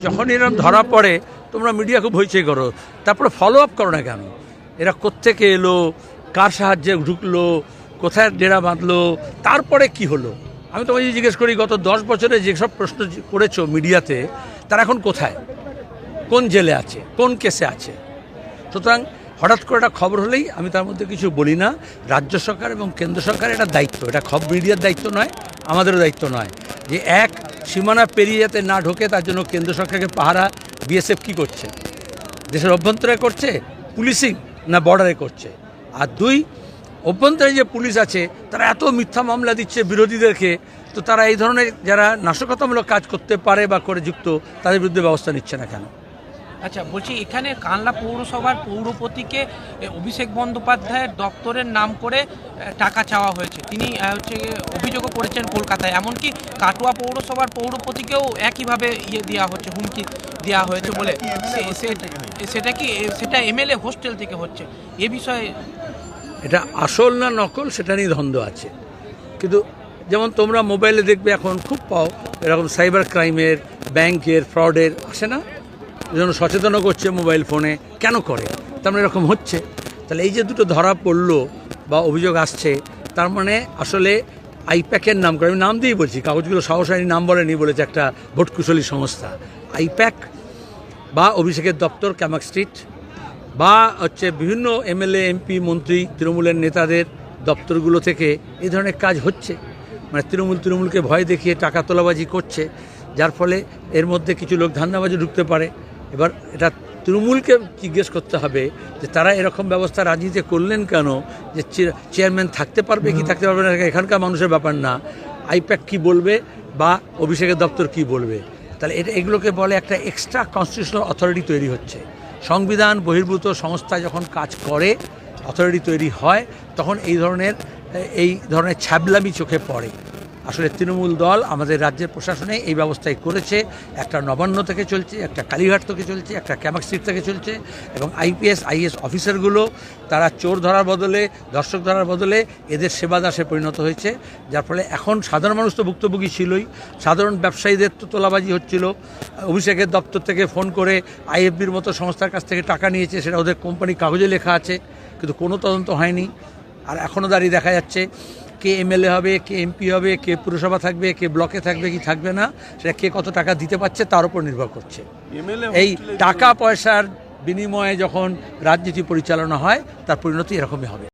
যখন এরকম ধরা পড়ে, তোমরা মিডিয়া খুব হইচই করো। তারপরে ফলো আপ করো না কেন? এরা কোত্থেকে এলো? কার সাহায্যে ঢুকলো? কোথায় ডেরা বাঁধলো? তারপরে কি হলো? আমি তোমাকে জিজ্ঞেস করি, গত দশ বছরে যেসব প্রশ্ন করেছ মিডিয়াতে তারা এখন কোথায়? কোন জেলে আছে? কোন কেসে আছে? সুতরাং হঠাৎ করে একটা খবর হলেই আমি তার মধ্যে কিছু বলি না। রাজ্য সরকার এবং কেন্দ্র সরকারের এটা দায়িত্ব। এটা খবর মিডিয়ার দায়িত্ব নয়, আমাদেরও দায়িত্ব নয় যে এক সীমানা পেরিয়ে যাতে না ঢোকে, তার জন্য কেন্দ্র সরকারকে পাহারা বিএসএফ কি করছে? দেশের অভ্যন্তরে করছে পুলিশিং না বর্ডারে করছে? আর দুই, অভ্যন্তরে যে পুলিশ আছে, তারা এত মিথ্যা মামলা দিচ্ছে বিরোধীদেরকে, তো তারা এই ধরনের যারা নাশকতামূলক কাজ করতে পারে বা করে যুক্ত, তাদের বিরুদ্ধে ব্যবস্থা নিচ্ছে না কেন? আচ্ছা বলছি এখানে কানলা পৌরসভার পৌরপতিকে অভিষেক বন্দ্যোপাধ্যায়ের দপ্তরের নাম করে টাকা চাওয়া হয়েছে। তিনি হচ্ছে অভিযোগও করেছেন কলকাতায়। এমনকি কাটোয়া পৌরসভার পৌরপতিকেও একইভাবে ইয়ে দেওয়া হচ্ছে হুমকি দেওয়া হয়েছে বলে। সেটা কি এ, সেটা এমএলএ হোস্টেল থেকে হচ্ছে। এ বিষয়ে এটা আসল না নকল সেটা নিয়ে দ্বন্দ্ব আছে। কিন্তু যেমন তোমরা মোবাইলে দেখবে এখন খুব পাও এরকম সাইবার ক্রাইমের ব্যাংকের ফ্রডের আসে না? যেন সচেতনও করছে মোবাইল ফোনে, কেন করে? তার মানে এরকম হচ্ছে। তাহলে এই যে দুটো ধরা পড়ল বা অভিযোগ আসছে, তার মানে আসলে আইপ্যাকের নাম করে, আমি নাম দিয়েই বলছি, কাগজগুলো সাহসানি নাম বলেনি বলেছে একটা ভোটকুশলী সংস্থা। আইপ্যাক বা অভিষেকের দপ্তর, ক্যামাক স্ট্রিট, বা হচ্ছে বিভিন্ন এমএলএ, এমপি, মন্ত্রী, তৃণমূলের নেতাদের দপ্তরগুলো থেকে এই ধরনের কাজ হচ্ছে। মানে তৃণমূল, তৃণমূলকে ভয় দেখিয়ে টাকা তোলাবাজি করছে, যার ফলে এর মধ্যে কিছু লোক ধান্দাবাজি ঢুকতে পারে। এবার এটা তৃণমূলকে জিজ্ঞেস করতে হবে যে তারা এরকম ব্যবস্থা রাজনীতিতে করলেন কেন? যে চেয়ারম্যান থাকতে পারবে কি থাকতে পারবে না? এখানকার মানুষের ব্যাপার না। আইপ্যাক কি বলবে বা অভিষেকের দপ্তর কি বলবে? তাহলে এটা এগুলোকে বলে একটা এক্সট্রা কনস্টিটিউশনাল অথরিটি তৈরি হচ্ছে। সংবিধান বহির্ভূত সংস্থা যখন কাজ করে অথরিটি তৈরি হয় তখন এই ধরনের এই ধরনের ছ্যাবলামি চোখে পড়ে। আসলে তৃণমূল দল আমাদের রাজ্যের প্রশাসনে এই ব্যবস্থাই করেছে। একটা নবান্ন থেকে চলছে, একটা কালীঘাট থেকে চলছে, একটা ক্যামাক স্ট্রিট থেকে চলছে এবং আইপিএস আইএস অফিসারগুলো তারা চোর ধরার বদলে, দর্শক ধরার বদলে এদের সেবা দাসে পরিণত হয়েছে। যার ফলে এখন সাধারণ মানুষ তো ভুক্তভোগী ছিলই। সাধারণ ব্যবসায়ীদের তো তোলাবাজি হচ্ছিল। অভিষেকের দপ্তর থেকে ফোন করে আইএফবির মতো সংস্থার কাছ থেকে টাকা নিয়েছে, সেটা ওদের কোম্পানি কাগজে লেখা আছে, কিন্তু কোনো তদন্ত হয়নি। আর এখনও দাঁড়িয়ে দেখা যাচ্ছে কে এমএলএ হবে কে এমপি হবে কে পুরসভা থাকবে কে ব্লকে থাকবে কি থাকবে না সেটা কে কত টাকা দিতে পারছে তার উপর নির্ভর করছে। এই টাকা পয়সার বিনিময়ে যখন রাজনীতি পরিচালনা হয় তার পরিণতি এরকমই হবে।